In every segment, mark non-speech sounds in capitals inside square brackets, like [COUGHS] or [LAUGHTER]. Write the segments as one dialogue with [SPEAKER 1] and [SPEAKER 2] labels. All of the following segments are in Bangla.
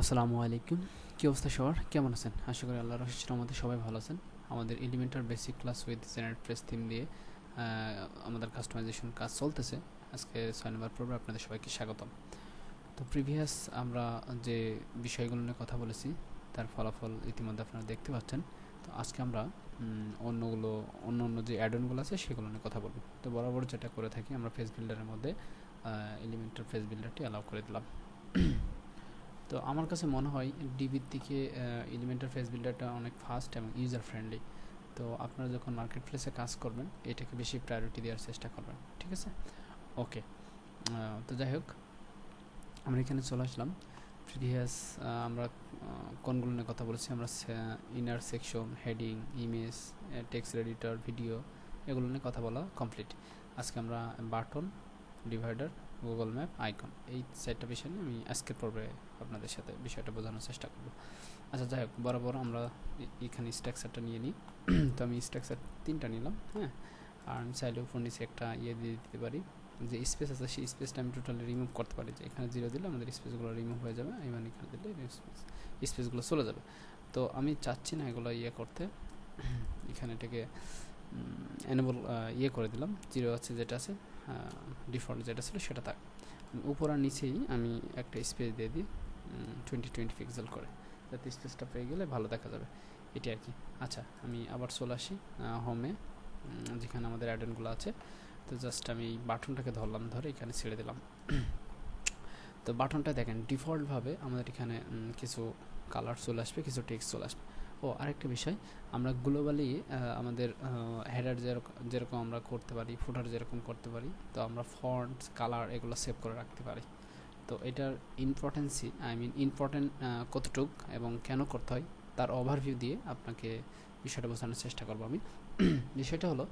[SPEAKER 1] আসসালামু আলাইকুম। কী অবস্থা সবার? কেমন আছেন? আশা করি আল্লাহর রহস্যের আমাদের সবাই ভালো আছেন। আমাদের Elementor basic class with GeneratePress theme দিয়ে আমাদের কাস্টমাইজেশন কাজ চলতেছে। আজকে ছয় নম্বর পর্বে আপনাদের সবাইকে স্বাগতম। তো প্রিভিয়াস আমরা যে বিষয়গুলো নিয়ে কথা বলেছি, তার ফলাফল ইতিমধ্যে আপনারা দেখতে পাচ্ছেন। তো আজকে আমরা অন্যগুলো অন্য অন্য যে অ্যাডনগুলো আছে, সেগুলো নিয়ে কথা বলব। তো বরাবর যেটা করে থাকি, আমরা ফেস বিল্ডারের মধ্যে এলিমেন্টার ফেস বিল্ডারটি অ্যালাউ করে দিলাম। তো আমার কাছে মনে হয় ডিবির থেকে এলিমেন্টার ফেস বিল্ডারটা অনেক ফাস্ট এবং ইউজার ফ্রেন্ডলি তো আপনারা যখন মার্কেট প্লেসে কাজ করবেন, এটাকে বেশি প্রায়োরিটি দেওয়ার চেষ্টা করবেন, ঠিক আছে? ওকে তো যাই হোক, আমরা এখানে চলে আসলাম। প্রিভিয়াস আমরা কোনগুলো নিয়ে কথা বলেছি? আমরা inner section heading image text editor video এগুলো নিয়ে কথা বলা কমপ্লিট আজকে আমরা button divider Google map icon এই চারটা বিষয় নিয়ে আমি আজকের পর্বে আপনাদের সাথে বিষয়টা বোঝানোর চেষ্টা করব। আচ্ছা যাই হোক, বরাবর আমরা এখানে স্ট্রাকচারটা নিয়ে নিই। [CLEARS THROAT] তো আমি স্ট্রাকচার তিনটা নিলাম হ্যাঁ? আর আমি চাইলে উপর নিচে একটা ইয়ে দিয়ে দিতে পারি। যে স্পেস আছে, সেই স্পেসটা আমি টোটালি রিমুভ করতে পারি। যে এখানে জিরো দিলে আমাদের স্পেসগুলো রিমুভ হয়ে যাবে এবং এখানে দিলে স্পেসগুলো চলে যাবে। তো আমি চাচ্ছি না এগুলো ইয়ে করতে। [CLEARS THROAT] এখানে এটাকে এনেবল ইয়ে করে দিলাম। জিরো আছে যেটা আছে ডিফল্ট যেটা ছিল সেটা থাক। উপর আর নিচেই আমি একটা স্পেস দিয়ে দিই টোয়েন্টি টোয়েন্টি পিক্সেল করে। যাতে স্পেসটা পেয়ে গেলে ভালো দেখা যাবে। এটি আর কি। আচ্ছা আমি আবার চলে আসি হোমে যেখানে আমাদের অ্যাডেনগুলো আছে। তো জাস্ট আমি এই বাটনটাকে ধরলাম, ধরে এখানে ছেড়ে দিলাম। তো বাটনটা দেখেন ডিফল্টভাবে আমাদের এখানে কিছু কালার চলে আসবে, কিছু টেক্সট চলে আসবে। ও আরেকটা বিষয়, আমরা গ্লোবালি আমাদের হেডার যেরকম আমরা করতে পারি ফুটার যেরকম করতে পারি, তো আমরা ফন্ট কালার এগুলো সেভ করে রাখতে পারি। তো এটার ইম্পর্টেন্সি আই মিন ইম্পর্টেন্ট কতটুক এবং কেন করতে হয়, তার ওভারভিউ দিয়ে আপনাকে বিষয়টা বোঝানোর চেষ্টা করব আমি। [CLEARS THROAT] বিষয়টা হলো,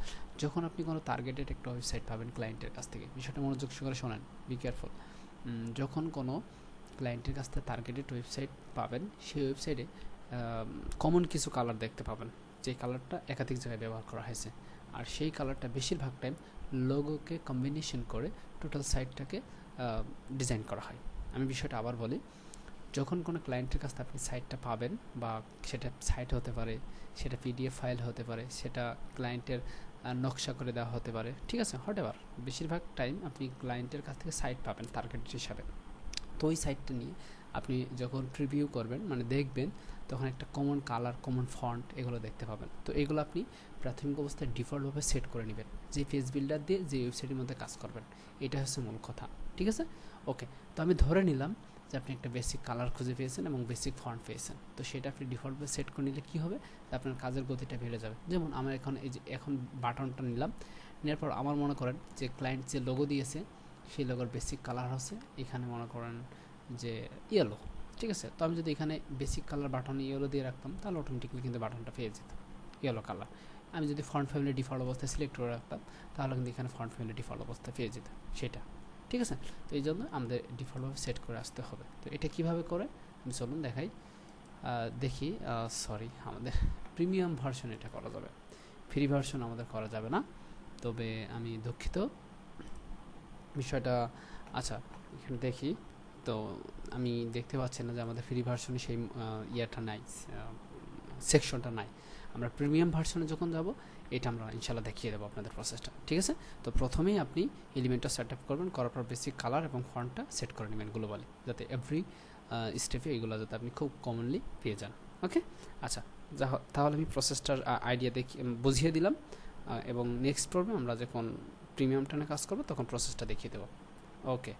[SPEAKER 1] যখন আপনি কোনো টার্গেটেড একটা ওয়েবসাইট পাবেন ক্লায়েন্টের কাছ থেকে, বিষয়টা মনোযোগ সহকারে শোনেন বি কেয়ারফুল যখন কোনো ক্লায়েন্টের কাছ থেকে টার্গেটেড ওয়েবসাইট পাবেন, সেই ওয়েবসাইটে কমন কিছু কালার দেখতে পাবেন। যে কালারটা একাধিক জায়গায় ব্যবহার করা হয়েছে। আর সেই কালারটা বেশিরভাগ টাইম লোগোকে কম্বিনেশন করে টোটাল সাইটটাকে ডিজাইন করা হয়। আমি বিষয়টা আবার বলি, যখন কোনো ক্লায়েন্টের কাছ থেকে আপনি সাইটটা পাবেন বা সেটা সাইট হতে পারে, সেটা পিডিএফ ফাইল হতে পারে, সেটা ক্লায়েন্টের নকশা করে দেওয়া হতে পারে, ঠিক আছে? হট এভার বেশিরভাগ টাইম আপনি ক্লায়েন্টের কাছ থেকে সাইট পাবেন টার্গেট হিসাবে। তো ওই সাইটটা নিয়ে আপনি যখন প্রিভিউ করবেন মানে দেখবেন, তখন একটা কমন কালার কমন ফন্ট এগুলো দেখতে পাবেন। তো এগুলো আপনি প্রাথমিক অবস্থায় ডিফল্টভাবে সেট করে নেবেন। যে পেজ বিল্ডার দিয়ে যে ওয়েবসাইটের মধ্যে কাজ করবেন। এটা হচ্ছে মূল কথা। ঠিক আছে? ওকে তো আমি ধরে নিলাম যে আপনি একটা বেসিক কালার খুঁজে পেয়েছেন এবং বেসিক ফন্ট পেয়েছেন। তো সেটা আপনি ডিফল্টভাবে সেট করে নিলে কী হবে? আপনার কাজের গতিটা বেড়ে যাবে। যেমন আমার এখন এই যে, এখন বাটনটা নিলাম। নেওয়ার পর আমার মনে করেন যে ক্লায়েন্ট যে লোগো দিয়েছে, সেই লোগোর বেসিক কালার হচ্ছে। এখানে মনে করেন যে ইয়েলো ঠিক আছে? তো আমি যদি এখানে বেসিক কালার বাটন ইয়েলো দিয়ে রাখতাম, তাহলে অটোমেটিকলি কিন্তু বাটনটা পেয়ে যেত ইয়েলো কালার আমি যদি ফ্রন্ট ফ্যামিলি ডিফল্ট অবস্থায় সিলেক্ট করে রাখতাম, তাহলে কিন্তু এখানে ফ্রন্ট ফ্যামিলি ডিফল্ট অবস্থায় পেয়ে যেত সেটা। ঠিক আছে? তো এই জন্য আমাদের ডিফল্টভাবে সেট করে আসতে হবে। তো এটা কীভাবে করে? আমি চলুন দেখাই। দেখি সরি আমাদের প্রিমিয়াম ভার্সন এটা করা যাবে। ফ্রি ভার্সন আমাদের করা যাবে না। তবে আমি দুঃখিত। বিষয়টা আচ্ছা এখানে দেখি। তো আমি দেখতে পাচ্ছি না যে আমাদের ফ্রি ভার্সনে সেই ইয়েটা নাই সেকশনটা নাই। আমরা প্রিমিয়াম ভার্সনে যখন যাব, এটা আমরা ইনশাল্লাহ দেখিয়ে দেবো আপনাদের প্রসেসটা ঠিক আছে? তো প্রথমেই আপনি এলিমেন্টটা সেট আপ করবেন, করার পর বেসিক কালার এবং ফন্টটা সেট করে নেবেন গ্লোবালি যাতে এভরি স্টেপে এগুলো যাতে আপনি খুব কমনলি পেয়ে যান। ওকে আচ্ছা যা তাহলে আমি প্রসেসটার আইডিয়া দেখি বুঝিয়ে দিলাম এবং নেক্সট পর্বে আমরা যখন প্রিমিয়াম টানে কাজ করব, তখন প্রসেসটা দেখিয়ে দেবো। ওকে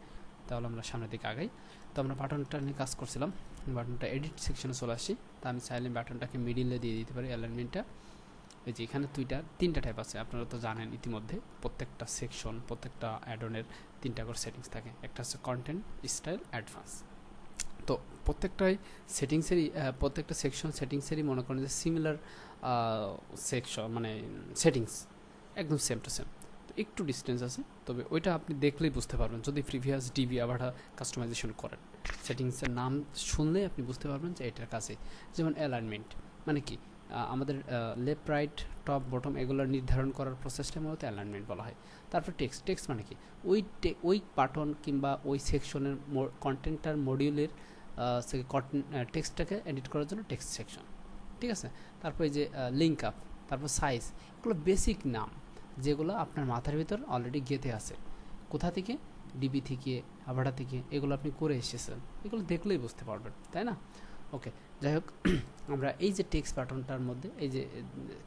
[SPEAKER 1] তাহলে আমরা সামনের দিকে আগাই। তো আমরা বাটনটা নিয়ে কাজ করছিলাম। বাটনটা এডিট সেকশনে চলে আসি তা আমি চাইলে বাটনটাকে মিডিলে দিয়ে দিতে পারি অ্যালাইনমেন্টটা এই যে এখানে দুইটা, তিনটা টাইপ আছে। আপনারা তো জানেন ইতিমধ্যে প্রত্যেকটা সেকশন প্রত্যেকটা অ্যাডনের তিনটা করে সেটিংস থাকে। একটা হচ্ছে কন্টেন্ট স্টাইল অ্যাডভান্স তো প্রত্যেকটাই সেটিংসেরই প্রত্যেকটা সেকশন সেটিংসেরই মনে করেন যে সিমিলার সেকশন মানে সেটিংস একদম সেম টু সেম একটু ডিস্টেন্স আছে, তবে ওইটা আপনি দেখলেই বুঝতে পারবেন যদি প্রিভিয়াস ডিবি আবার কাস্টমাইজেশন করেন। সেটিংসের নাম শুনলে আপনি বুঝতে পারবেন যে এটার কাছে যেমন অ্যালাইনমেন্ট মানে কি আমাদের লেফট রাইট টপ বটম এগুলো নির্ধারণ করার প্রসেসটা মূলত অ্যালাইনমেন্ট বলা হয়। তারপর টেক্সট টেক্সট মানে কি, ওই ওই বাটন কিংবা ওই সেকশনের কন্টেন্টটার মডিউলের টেক্সটটাকে এডিট করার জন্য টেক্সট সেকশন ঠিক আছে? তারপর এই যে লিঙ্ক আপ তারপর সাইজ এগুলো বেসিক নাম। যেগুলো আপনার মাথার ভিতর অলরেডি গেঁথে আছে। কোথা থেকে? ডিবি থেকে, আভাটা থেকে, এগুলো আপনি করে এসেছেন। এগুলো দেখলেই বুঝতে পারবেন, তাই না? ওকে, যাই হোক, [CLEARS THROAT] আমরা এই যে টেক্সট বাটনটার মধ্যে, এই যে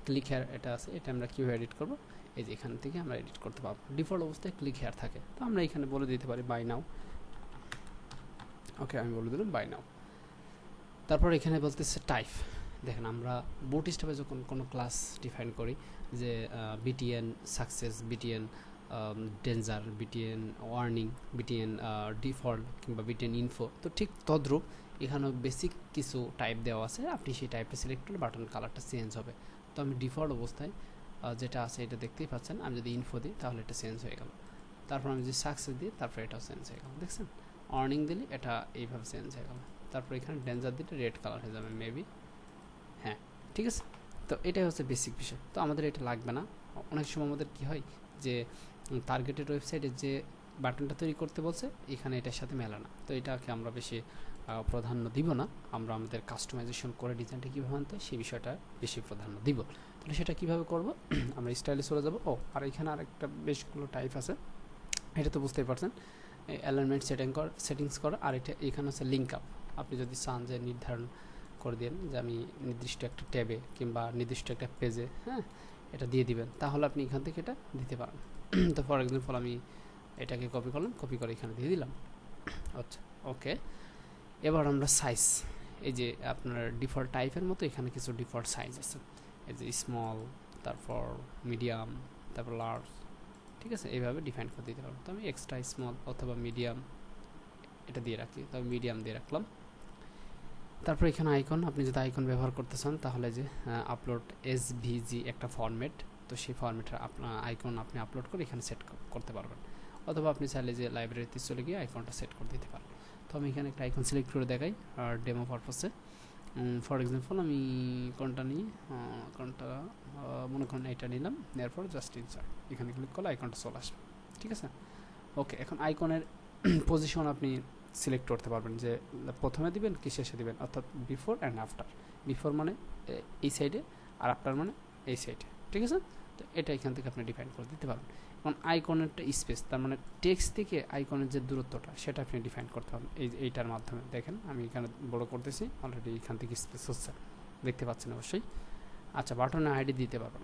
[SPEAKER 1] ক্লিক হেয়ার এটা আছে, এটা আমরা কীভাবে এডিট করব? এই যে এখান থেকে আমরা এডিট করতে পারব। ডিফল্ট অবস্থায় ক্লিক হেয়ার থাকে। তো আমরা এখানে বলে দিতে পারি বাই নাও ওকে, আমি বলে দিলাম বাই নাও তারপর এখানে বলতেছে টাইপ দেখেন, আমরা বুট স্টাফে যখন কোনো ক্লাস ডিফাইন করি যে BTN success BTN danger BTN warning BTN default কিংবা বিটিএন ইনফো তো ঠিক তদ্রূপ এখানেও বেসিক কিছু টাইপ দেওয়া আছে, আপনি সেই টাইপটা সিলেক্ট করলে বাটন কালারটা চেঞ্জ হবে। তো আমি ডিফল্ট অবস্থায় যেটা আছে এটা দেখতেই পাচ্ছেন, আমি যদি ইনফো দিই তাহলে এটা চেঞ্জ হয়ে গেল। তারপর আমি যদি সাকসেস দিই, তারপর এটাও চেঞ্জ হয়ে গেল, দেখছেন? অর্নিং দিলে এটা এইভাবে চেঞ্জ হয়ে গেল। তারপর এখানে ডেঞ্জার দিলে রেড কালার হয়ে যাবে মেবি ঠিক আছে? তো এটাই হচ্ছে বেসিক বিষয়। তো আমাদের এটা লাগবে না। অনেক সময় আমাদের কি হয় যে টার্গেটেড ওয়েবসাইটে যে বাটনটা তৈরি করতে বলছে, এখানে এটার সাথে মেলে না। তো এটাকে আমরা বেশি প্রাধান্য দিব না। আমরা আমাদের কাস্টমাইজেশন করে ডিজাইনটা কীভাবে আনতে সেই বিষয়টা বেশি প্রাধান্য দিব। তাহলে সেটা কীভাবে করব? [CLEARS THROAT] আমরা স্টাইলে চলে যাব। ও, আর এখানে আরেকটা বেশগুলো টাইপ আছে। এটা তো বুঝতেই পারছেন। অ্যালাইনমেন্ট সেটিং কর সেটিংস করা। আর এটা, এখানে হচ্ছে লিঙ্ক আপ আপনি যদি চান যে নির্ধারণ করে দেন যে আমি নির্দিষ্ট একটা ট্যাবে কিংবা নির্দিষ্ট একটা পেজে হ্যাঁ এটা দিয়ে দিবেন। তাহলে আপনি এখান থেকে এটা দিতে পারেন তো ফর এক্সাম্পল আমি এটাকে কপি করলাম কপি করে এখানে দিয়ে দিলাম। আচ্ছা ওকে এবার আমরা সাইজ এই যে আপনার ডিফল্ট টাইপের মতো এখানে কিছু ডিফল্ট সাইজ আছে। এই যে স্মল তারপর মিডিয়াম তারপর লার্জ ঠিক আছে? এইভাবে ডিফাইন করে দিতে পারব তো আমি এক্সট্রা স্মল অথবা মিডিয়াম এটা দিয়ে রাখি। তবে মিডিয়াম দিয়ে রাখলাম। তারপর এখানে আইকন আপনি যদি আইকন ব্যবহার করতে চান, তাহলে যে আপলোড এস ভিজি একটা ফরম্যাট তো সেই ফরম্যাটের আপনার আইকন আপনি আপলোড করে এখানে সেট করতে পারবেন। অথবা আপনি চাইলে যে লাইব্রেরিতে চলে গিয়ে আইকনটা সেট করে দিতে পারেন। তো আমি এখানে একটা আইকন সিলেক্ট করে দেখাই, আর ডেমো পারপাসে ফর এক্সাম্পল আমি কোনটা নিই? কোনটা মনে করেন এটা নিলাম নেওয়ার পর জাস্ট ইনসার্ট এখানে ক্লিক করলে আইকনটা চলে আসবে। ঠিক আছে? ওকে এখন আইকনের পজিশন [CLEARS THROAT] আপনি সিলেক্ট করতে পারবেন যে প্রথমে দিবেন কি শেষে দিবেন, অর্থাৎ বিফোর অ্যান্ড আফটার বিফোর মানে এই সাইডে আর আফটার মানে এই সাইডে ঠিক আছে? তো এটা এখান থেকে আপনি ডিফাইন করে দিতে পারবেন। এখন আইকনেরটা স্পেস তার মানে টেক্সট থেকে আইকনের যে দূরত্বটা, সেটা আপনি ডিফাইন করতে পারবেন। এই, এইটার মাধ্যমে। দেখেন, আমি এখানে বড় করতেছি অলরেডি এখান থেকে স্পেস হচ্ছে। দেখতে পাচ্ছেন অবশ্যই। আচ্ছা বাটনে আইডি দিতে পারবেন।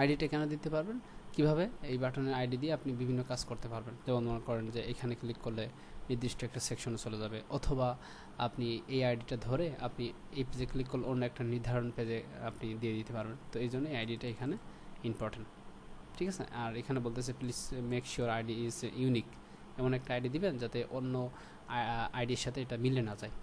[SPEAKER 1] আইডিটা কেন দিতে পারবেন। কীভাবে? এই বাটনের আইডি দিয়ে আপনি বিভিন্ন কাজ করতে পারবেন। যেমন মনে করেন যে এখানে ক্লিক করলে নির্দিষ্ট একটা সেকশনে চলে যাবে। অথবা আপনি এই আইডিটা ধরে আপনি এই পেজে ক্লিক করলে অন্য একটা নির্ধারণ পেজে আপনি দিয়ে দিতে পারবেন। তো এই জন্য এই আইডিটা এখানে ইম্পর্টেন্ট ঠিক আছে? আর এখানে বলতেছে please make sure ID is unique এমন একটা আইডি দিবেন যাতে অন্য আইডির সাথে এটা মিলে না যায়।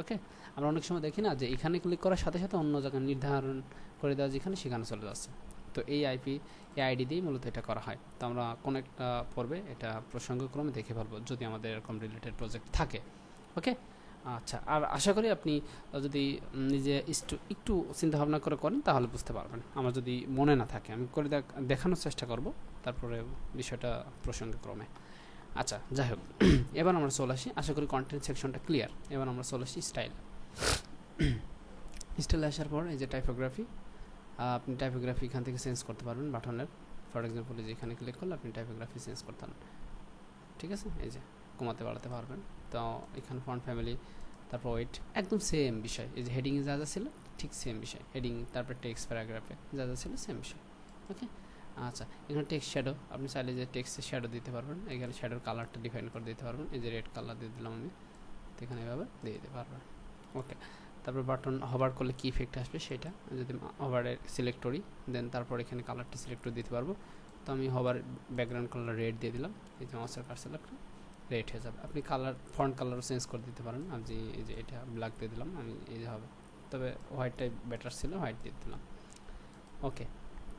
[SPEAKER 1] ওকে? আমরা অনেক সময় দেখি না যে এখানে ক্লিক করার সাথে সাথে অন্য জায়গায় নির্ধারণ করে দেওয়া যেখানে সেখানে চলে যাচ্ছে। তো এই আইপি এই আইডি দিয়েই মূলত এটা করা হয়। তো আমরা কোনো একটা পর্বে এটা প্রসঙ্গক্রমে দেখে ফেলব যদি আমাদের এরকম রিলেটেড প্রজেক্ট থাকে। ওকে আচ্ছা আর আশা করি আপনি যদি নিজে একটু একটু চিন্তাভাবনা করে করেন তাহলে বুঝতে পারবেন। আমার যদি মনে না থাকে, আমি করে দেখানোর চেষ্টা করব, তারপরে বিষয়টা প্রসঙ্গক্রমে। আচ্ছা যাই হোক, [CLEARS THROAT] এবার আমরা চলে আসি। আশা করি কন্টেন্ট সেকশনটা ক্লিয়ার এবার আমরা চলে আসি স্টাইল স্টাইলে [CLEARS THROAT] আসার পর এই যে টাইপোগ্রাফি আপনি টাইপোগ্রাফি এখান থেকে চেঞ্জ করতে পারবেন বাটনের ফর এক্সাম্পল যে এখানে ক্লিক করলে আপনি টাইপোগ্রাফি চেঞ্জ করতে ঠিক আছে? এই যে, কমাতে বাড়াতে পারবেন। তো এখানে ফন্ট ফ্যামিলি তারপর ওয়েট একদম সেম বিষয়। এই যে হেডিংয়ে যা যা ছিল, ঠিক সেম বিষয়। হেডিং তারপর টেক্সট প্যারাগ্রাফে যা যা ছিল সেম বিষয়। ওকে আচ্ছা এখানে টেক্সট শ্যাডো আপনি চাইলে যে টেক্সটের শ্যাডো দিতে পারবেন। এখানে শ্যাডোর কালারটা ডিফাইন করে দিতে পারবেন। এই যে রেড কালার দিয়ে দিলাম আমি। তো এখানে এভাবে দিয়ে দিতে পারবেন। ওকে তারপর বাটন হবার করলে কী ইফেক্ট আসবে সেটা, যদি হবারে সিলেক্ট করি দেন তারপর এখানে কালারটা সিলেক্ট করে দিতে পারব। তো আমি হবার ব্যাকগ্রাউন্ড কালার রেড দিয়ে দিলাম, এই যে মাস্টার কার্সেলারটা রেড হয়ে যাবে। আপনি কালার ফন্ট কালারও চেঞ্জ করে দিতে পারেন। আপনি এই যে এটা ব্ল্যাক দিয়ে দিলাম, আমি এই যে হবে। তবে হোয়াইটটাই বেটার ছিল হোয়াইট দিয়ে দিলাম। ওকে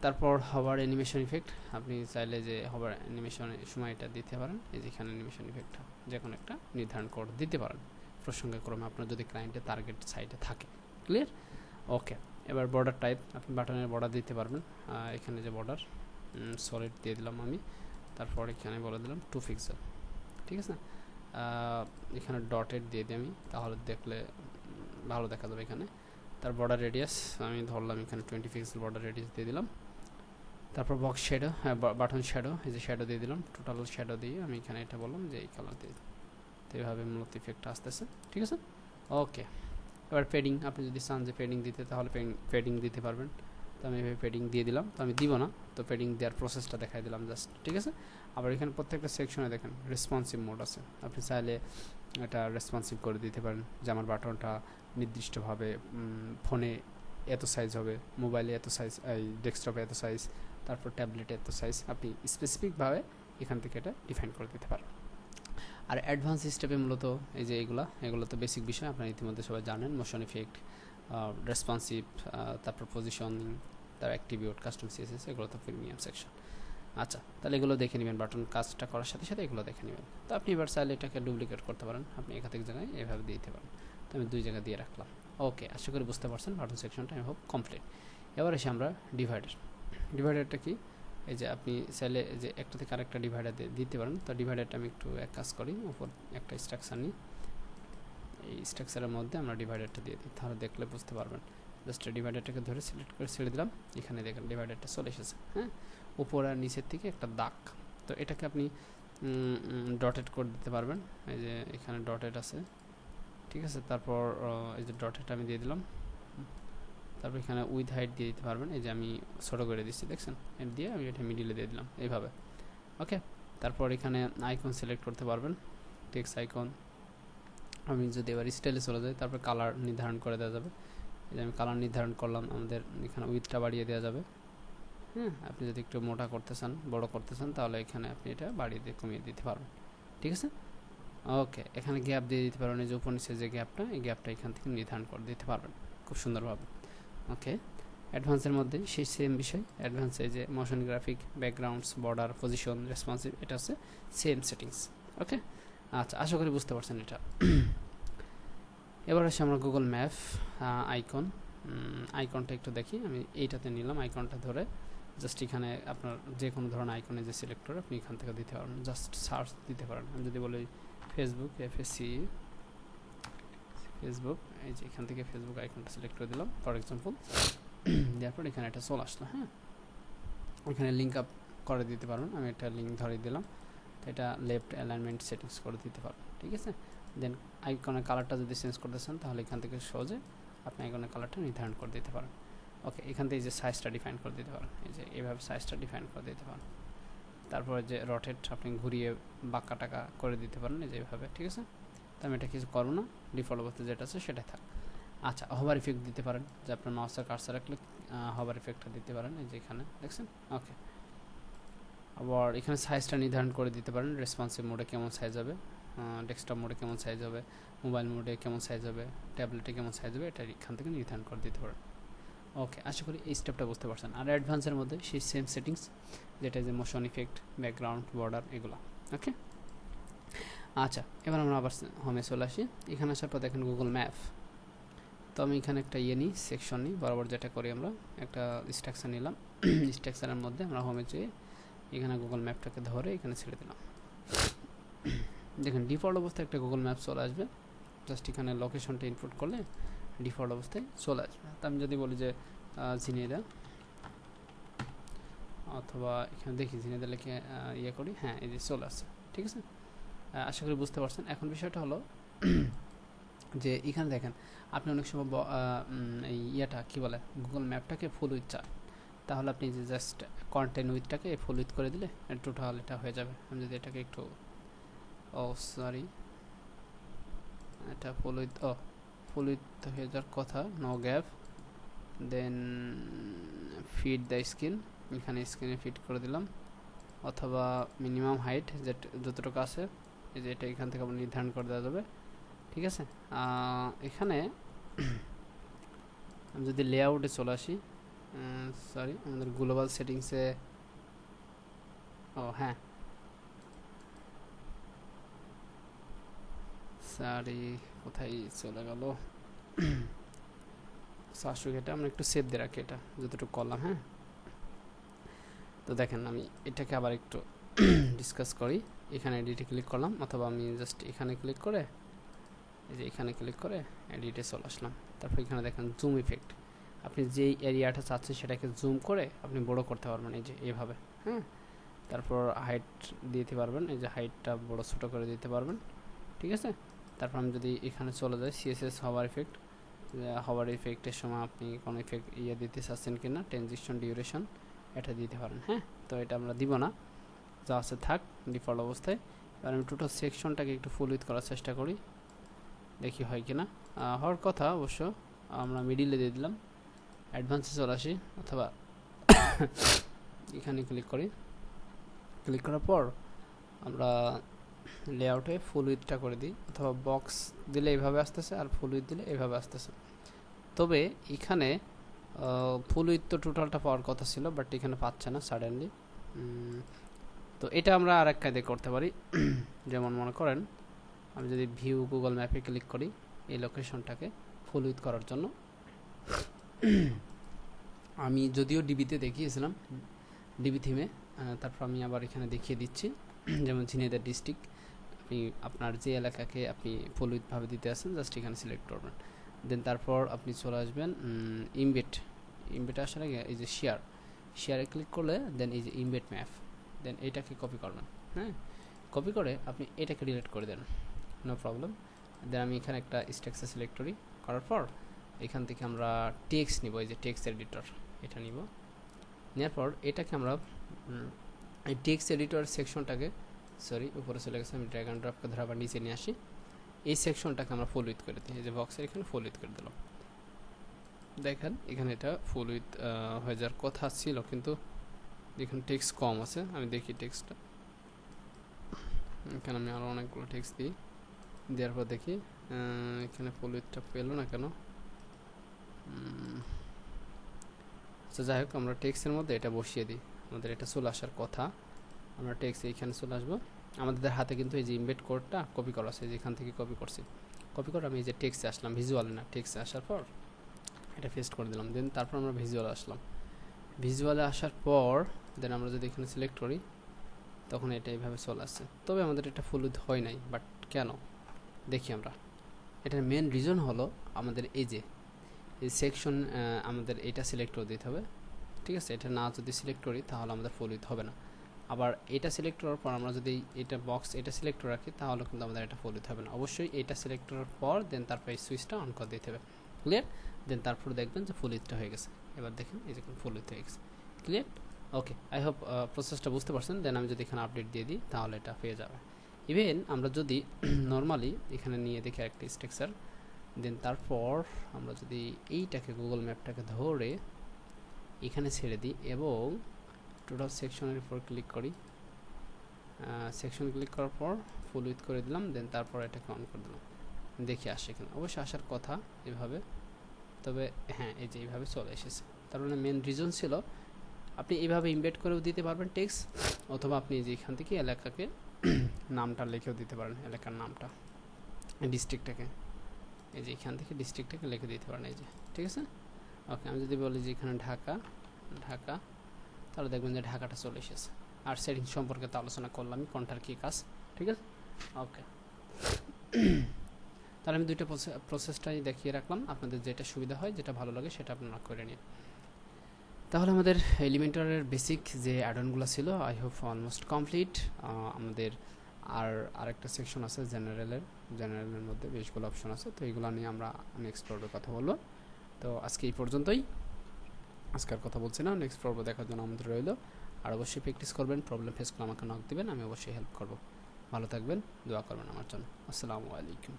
[SPEAKER 1] তারপর হবার অ্যানিমেশন ইফেক্ট আপনি চাইলে যে হবার অ্যানিমেশনের সময় এটা দিতে পারেন। এই যে এখানে অ্যানিমেশন ইফেক্টটা যে কোনো একটা নির্ধারণ করে দিতে পারেন। প্রসঙ্গক্রমে আপনার যদি ক্লায়েন্টের টার্গেট সাইডে থাকে। ক্লিয়ার ওকে এবার বর্ডার টাইপ আপনি বাটনের বর্ডার দিতে পারবেন। এখানে যে বর্ডার সলিড দিয়ে দিলাম আমি। তারপর এখানে বলে দিলাম টু পিক্সেল ঠিক আছে? এখানে ডটেড দিয়ে দিই আমি, তাহলে দেখলে ভালো দেখা যাবে এখানে। তার বর্ডার রেডিয়াস আমি ধরলাম এখানে টোয়েন্টি পিক্সেল বর্ডার রেডিয়াস দিয়ে দিলাম। তারপর বক্স শ্যাডো হ্যাঁ বাটন শ্যাডো এই যে শ্যাডো দিয়ে দিলাম। টোটাল শ্যাডো দিয়ে আমি এখানে এটা বললাম যে এই কালার দিয়ে তো এইভাবে মূলত ইফেক্টটা আসতেছে, ঠিক আছে? ওকে এবার পেডিং আপনি যদি চান যে পেডিং দিতে, তাহলে পেডিং দিতে পারবেন। তো আমি এভাবে পেডিং দিয়ে দিলাম, তো আমি দিব না, তো পেডিং দেওয়ার প্রসেসটা দেখাই দিলাম জাস্ট ঠিক আছে? আবার এখানে প্রত্যেকটা সেকশনে দেখেন রেসপন্সিভ মোড আছে। আপনি চাইলে এটা রেসপন্সিভ করে দিতে পারেন, যে আমার বাটনটা নির্দিষ্টভাবে ফোনে এত সাইজ হবে মোবাইলে এত সাইজ ডেস্কটপে এত সাইজ তারপর ট্যাবলেটে এত সাইজ আপনি স্পেসিফিকভাবে এখান থেকে এটা ডিফাইন করে দিতে পারেন। আর অ্যাডভান্স স্টেপে মূলত এই যে এগুলো এগুলো তো বেসিক বিষয়, আপনারা ইতিমধ্যে সবাই জানেন মোশন ইফেক্ট রেসপন্সিভ তারপর পজিশনিং তার অ্যাক্টিভিউট কাস্টম সিএসএস এগুলো তো প্রিমিয়াম সেকশন আচ্ছা তাহলে এগুলো দেখে নেবেন বাটন কাজটা করার সাথে সাথে এগুলো দেখে নেবেন। তো আপনি এবার চাইলে এটাকে ডুপ্লিকেট করতে পারেন, আপনি একাধিক জায়গায় এভাবে দিয়ে দিতে পারেন। তো আমি দুই জায়গায় দিয়ে রাখলাম। ওকে আশা করি বুঝতে পারছেন বাটন সেকশনটা আমি হোপ কমপ্লিট এবার এসে আমরা ডিভাইডার ডিভাইডারটা কি? এই যে আপনি চাইলে যে একটা থেকে আরেকটা ডিভাইডার দিতে পারেন। তো ডিভাইডারটা আমি একটু এক কাজ করি, উপর একটা স্ট্রাকচার নিই। এই স্ট্রাকচারের মধ্যে আমরা ডিভাইডারটা দিয়ে দিই, তাহলে দেখলে বুঝতে পারবেন। জাস্ট ডিভাইডারটাকে ধরে সিলেক্ট করে ছেড়ে দিলাম, এখানে দেখেন ডিভাইডারটা চলে এসেছে হ্যাঁ? উপর আর নিচের থেকে একটা দাগ। তো এটাকে আপনি ডটেড করে দিতে পারবেন। এই যে এখানে ডটেড আছে, ঠিক আছে? তারপর এই যে ডটেড আমি দিয়ে দিলাম। তারপর এখানে উইথ হাইট দিয়ে দিতে পারবেন। এই যে আমি ছোটো করে দিচ্ছি, দেখছেন? এর দিয়ে আমি এটা মিডিলে দিয়ে দিলাম, এইভাবে। ওকে? তারপর এখানে আইকন সিলেক্ট করতে পারবেন। টেক্স আইকন আমি যদি এবার স্টাইলে চলে যাই, তারপর কালার নির্ধারণ করে দেওয়া যাবে। এই যে আমি কালার নির্ধারণ করলাম, আমাদের এখানে উইথটা বাড়িয়ে দেওয়া যাবে। হ্যাঁ আপনি যদি একটু মোটা করতে চান, বড় করতে চান, তাহলে এখানে আপনি এটা বাড়িয়ে দিয়ে কমিয়ে দিতে পারবেন। ঠিক আছে? ওকে, এখানে গ্যাপ দিয়ে দিতে পারবেন। এই যে উপর নিচে যে গ্যাপটা এই গ্যাপটা এখান থেকে নির্ধারণ করে দিতে পারবেন। খুব সুন্দরভাবে। ওকে অ্যাডভান্সের মধ্যে সেই সেম বিষয়। অ্যাডভান্সে যে motion graphic backgrounds border position responsive এটা হচ্ছে সেম সেটিংস ওকে আচ্ছা আশা করি বুঝতে পারছেন এটা। [CLEARS THROAT] এবার আসে আমরা গুগল ম্যাপ আইকন আইকনটা একটু দেখি। আমি এইটাতে নিলাম আইকনটা ধরে জাস্ট এখানে আপনার যে কোনো ধরনের আইকনে যে সিলেক্ট করে আপনি এখান থেকে দিতে পারেন জাস্ট সার্চ দিতে পারেন। আমি যদি বলি ফেসবুক এফএসসি ফেসবুক এই যে এখান থেকে ফেসবুক আইকনটা সিলেক্ট করে দিলাম ফর এক্সাম্পল দেওয়ার পর এখানে একটা চলে আসলো হ্যাঁ? এখানে লিঙ্ক আপ করে দিতে পারবেন, আমি একটা লিঙ্ক ধরিয়ে দিলাম, তো এটা লেফট অ্যালাইনমেন্ট সেটিংস করে দিতে পারবেন, ঠিক আছে? দেন আইকনের কালারটা যদি চেঞ্জ করতে চান, তাহলে এখান থেকে সহজে আপনি আইকনের কালারটা নির্ধারণ করে দিতে পারেন। ওকে এখান থেকে যে সাইজটা ডিফাইন করে দিতে পারেন, এই যে এইভাবে সাইজটা ডিফাইন করে দিতে পারেন। তারপরে যে রটেট আপনি ঘুরিয়ে বাঁকা টাকা করে দিতে পারেন, এই যে এইভাবে ঠিক আছে? তো আমি এটা কিছু করব না। ডিফল্ট অবস্থা যেটা আছে সেটাই থাক। আচ্ছা হবার ইফেক্ট দিতে পারেন। যে আপনার মাউসের কার্সার রাখলে হবার ইফেক্টটা দিতে পারেন। এই যে এখানে, দেখছেন? ওকে আবার এখানে সাইজটা নির্ধারণ করে দিতে পারেন। রেসপন্সিভ মোডে কেমন সাইজ হবে? ডেস্কটপ মোডে কেমন সাইজ হবে? মোবাইল মোডে কেমন সাইজ হবে? ট্যাবলেটে কেমন সাইজ হবে? এটা এখান থেকে নির্ধারণ করে দিতে পারেন। ওকে আশা করি এই স্টেপটা বুঝতে পারছেন। আর অ্যাডভান্সের মধ্যে সেই সেম সেটিংস যেটা যে মোশন ইফেক্ট ব্যাকগ্রাউন্ড বর্ডার এগুলো। ওকে আচ্ছা এবার আমরা আবার হোমে চলে আসি। এখানে আসার পর দেখেন গুগল ম্যাপ তো আমি এখানে একটা ইয়ে নিই সেকশন নিই। বরাবর যেটা করি আমরা, একটা স্ট্রাকচার নিলাম। [COUGHS] স্ট্রাকচারের মধ্যে আমরা হোমে যেয়ে এখানে গুগল ম্যাপটাকে ধরে এখানে ছেড়ে দিলাম। [COUGHS] দেখেন ডিফল্ট অবস্থায় একটা গুগল ম্যাপ চলে আসবে। জাস্ট এখানে লোকেশনটা ইনপুট করলে ডিফল্ট অবস্থায় চলে আসবে। তা আমি যদি বলি যে ঝিনিয়ে অথবা এখানে দেখি ঝিনিয়ে লিখে ইয়ে করি? হ্যাঁ এই যে চলে আসছে। ঠিক আছে? আশা করি বুঝতে পারছেন। এখন বিষয়টা হলো [CLEARS THROAT] যে এখানে দেখেন, আপনি অনেক সময় এই ইয়েটা কী বলে গুগল ম্যাপটাকে ফুল উইথ চান। তাহলে আপনি যে জাস্ট কন্টেন্ট উইথটাকে ফুল উইথ করে দিলে টোটাল এটা হয়ে যাবে। আমি যদি এটাকে একটু, ও সরি এটা ফুল উইথ ও ফুল উইথ হয়ে যাওয়ার কথা no gap then fit the screen এখানে স্ক্রিনে ফিট করে দিলাম। অথবা মিনিমাম হাইট যেটা, যতটুকু আছে এই যে এটা এখান থেকে আমরা নির্ধারণ করে দেওয়া যাবে। ঠিক আছে? এখানে [CLEARS THROAT] আমি যদি লেআউটে চলে আসি সরি আমাদের গ্লোবাল সেটিংসে ও হ্যাঁ। সরি কোথায় চলে গেল? [CLEARS THROAT] শাশুক এটা, আমরা একটু সেভ দিয়ে রাখি এটা, যতটুকু করলাম হ্যাঁ? তো দেখেন, আমি এটাকে আবার একটু [CLEARS THROAT] ডিসকাস করি। এখানে এডিটে ক্লিক করলাম, অথবা আমি জাস্ট এখানে ক্লিক করে, এই যে এখানে ক্লিক করে এডিটে চলে আসলাম। তারপর এখানে দেখেন জুম ইফেক্ট আপনি যেই এরিয়াটা চাচ্ছেন সেটাকে জুম করে আপনি বড় করতে পারবেন এই যে এভাবে হ্যাঁ? তারপর হাইট দিতে পারবেন, এই যে হাইটটা বড় ছোটো করে দিতে পারবেন, ঠিক আছে? তারপর আমি যদি এখানে চলে যাই সিএসএস হওয়ার ইফেক্ট হওয়ার ইফেক্টের সময় আপনি কোনো ইফেক্ট ইয়ে দিতে চাচ্ছেন কি না ট্রানজিশন ডিউরেশন এটা দিতে পারেন হ্যাঁ? তো এটা আমরা দিব না। যা আছে থাক ডিফল্ট অবস্থায়। এবার আমি টোটাল সেকশনটাকে একটু ফুল উইথ করার চেষ্টা করি, দেখি হয় কি না হওয়ার কথা অবশ্য, আমরা মিডিলে দিয়ে দিলাম। অ্যাডভান্সে চলে আসি, অথবা [COUGHS] এখানে ক্লিক করি। ক্লিক করার পর আমরা লেআউটে ফুল উইথটা করে দিই, অথবা বক্স দিলে এইভাবে আসতেছে আর ফুল উইথ দিলে এইভাবে আসতেছে। তবে এখানে ফুল উইথ তো টোটালটা পাওয়ার কথা ছিল বাট এখানে পাচ্ছে না সাডেনলি তো এটা আমরা আর এক করতে পারি। [CLEARS THROAT] যেমন মনে করেন, আমি যদি ভিউ গুগল ম্যাপে ক্লিক করি, এই লোকেশনটাকে ফুল উইথ করার জন্য। [CLEARS THROAT] আমি যদিও ডিবিতে দেখিয়েছিলাম ডিবি থিমে তারপর আমি আবার এখানে দেখিয়ে দিচ্ছি। [CLEARS THROAT] যেমন ঝিনেদার ডিস্ট্রিক্ট আপনি আপনার যে এলাকাকে আপনি ফুল উইথভাবে দিতে আসেন জাস্ট এখানে সিলেক্ট করবেন। দেন তারপর আপনি চলে আসবেন ইমবেট ইমবেটে আসার আগে এই যে শেয়ার শেয়ারে ক্লিক করলে দেন এই যে ইমবেট ম্যাপ দেন, এটাকে কপি করবেন। হ্যাঁ? কপি করে আপনি এটাকে ডিলিট করে দেন। নো প্রবলেম দেন আমি এখানে একটা স্ট্রাকচার সিলেক্ট করি। করার পর এখান থেকে আমরা টেক্স নিব, এই যে টেক্স এডিটর এটা নিব। নেওয়ার পর এটাকে আমরা এই টেক্স এডিটর সেকশনটাকে সরি উপরে চলে গেছে, আমি ড্র্যাগন ড্রপকে ধরে আবার নিচে নিয়ে আসি। এই সেকশনটাকে আমরা ফুল উইথ করে দিই। এই যে বক্সের এখানে ফুল উইথ করে দিলাম। দেখেন, এখানে এটা ফুল উইথ হয়ে যাওয়ার কথা ছিল, কিন্তু এখানে টেক্সট কম আছে, আমি দেখি টেক্সটটা এখানে আমি আরও অনেকগুলো টেক্সট দিই। দেওয়ার পর দেখি এখানে উইথটা পেল না কেন? আচ্ছা যাই হোক, আমরা টেক্সটের মধ্যে এটা বসিয়ে দিই। আমাদের এটা চলে আসার কথা। আমরা টেক্সট এইখানে চলে আসব। আমাদের হাতে কিন্তু এই যে ইমবেড কোডটা কপি করা আছে যেখান থেকে কপি করছি। কপি করে আমি এই যে টেক্সটে আসলাম ভিজুয়ালে না টেক্সটে আসার পর এটা পেস্ট করে দিলাম। দেন তারপর আমরা ভিজুয়ালে আসলাম। ভিজুয়ালে আসার পর দেন আমরা যদি এখানে সিলেক্ট করি, তখন এটা এইভাবে চলে আসছে। তবে আমাদের এটা ফুল হয় নাই বাট কেন? দেখি আমরা। এটার মেন রিজন হলো আমাদের এই যে, এই সেকশন আমাদের এটা সিলেক্ট করে দিতে হবে। ঠিক আছে? এটা না যদি সিলেক্ট করি, তাহলে আমাদের ফুল উইথ হবে না। আবার এটা সিলেক্ট করার পর আমরা যদি এটা বক্স এটা সিলেক্ট করে রাখি, তাহলে কিন্তু আমাদের এটা ফুল উইথ হবে না। অবশ্যই এটা সিলেক্ট করার পর দেন তারপর এই সুইচটা অন করে দিতে হবে। ক্লিয়ার দেন তারপর দেখবেন যে ফুল উইথটা হয়ে গেছে। এবার দেখেন, এই দেখুন ফুল উইথ হয়ে গেছে। ক্লিয়ার ওকে আই হোপ প্রসেসটা বুঝতে পারছেন দেন আমি যদি এখানে আপডেট দিয়ে দিই, তাহলে এটা পেয়ে যাবে। ইভেন আমরা যদি [CLEARS THROAT] নর্মালি এখানে নিয়ে দেখি একটা স্ট্রাকচার দেন তারপর আমরা যদি এইটাকে গুগল ম্যাপটাকে ধরে এখানে ছেড়ে দিই এবং টোটাল সেকশনের উপর ক্লিক করি। সেকশন ক্লিক করার পর ফুল উইথ করে দিলাম দেন তারপর এটাকে অন করে দিলাম। দেখি আসে এখানে অবশ্যই আসার কথা এভাবে, তবে হ্যাঁ এই যে এইভাবে চলে এসেছে। তার মানে মেন রিজন ছিল আপনি এইভাবে ইমবেড করেও দিতে পারবেন টেক্সট অথবা আপনি যে এখান থেকে এলাকাকে [CLEARS THROAT] নামটা লিখেও দিতে পারেন, এলাকার নামটা ডিস্ট্রিক্টটাকে এই যে এখান থেকে ডিস্ট্রিক্টটাকে লিখে দিতে পারেন, এই যে, ঠিক আছে? ওকে আমি যদি বলি যে এখানে ঢাকা ঢাকা, তাহলে দেখবেন যে ঢাকাটা চলে এসেছে। আর সেটিং সম্পর্কে তো আলোচনা করলাম কোনটার কী কাজ, ঠিক আছে? ওকে তাহলে আমি দুইটা প্রসেসটাই দেখিয়ে রাখলাম। আপনাদের যেটা সুবিধা হয়, যেটা ভালো লাগে, সেটা আপনারা করে নিন। তাহলে আমাদের এলিমেন্টারের বেসিক যে অ্যাডনগুলো ছিল আই হোপ অলমোস্ট কমপ্লিট আমাদের আর আরেকটা সেকশন আছে জেনারেলের জেনারেলের মধ্যে বেশগুলো অপশন আছে, তো এইগুলো নিয়ে আমরা নেক্সট পর্বে কথা বলব। তো আজকে এই পর্যন্তই। আজকের কথা বলছি না নেক্সট পর্ব দেখার জন্য আমাদের রইল। আর অবশ্যই প্র্যাকটিস করবেন প্রবলেম ফেস আমাকে নক দেবেন, আমি অবশ্যই হেল্প করব। ভালো থাকবেন, দোয়া করবেন আমার জন্য। আসসালামু আলাইকুম।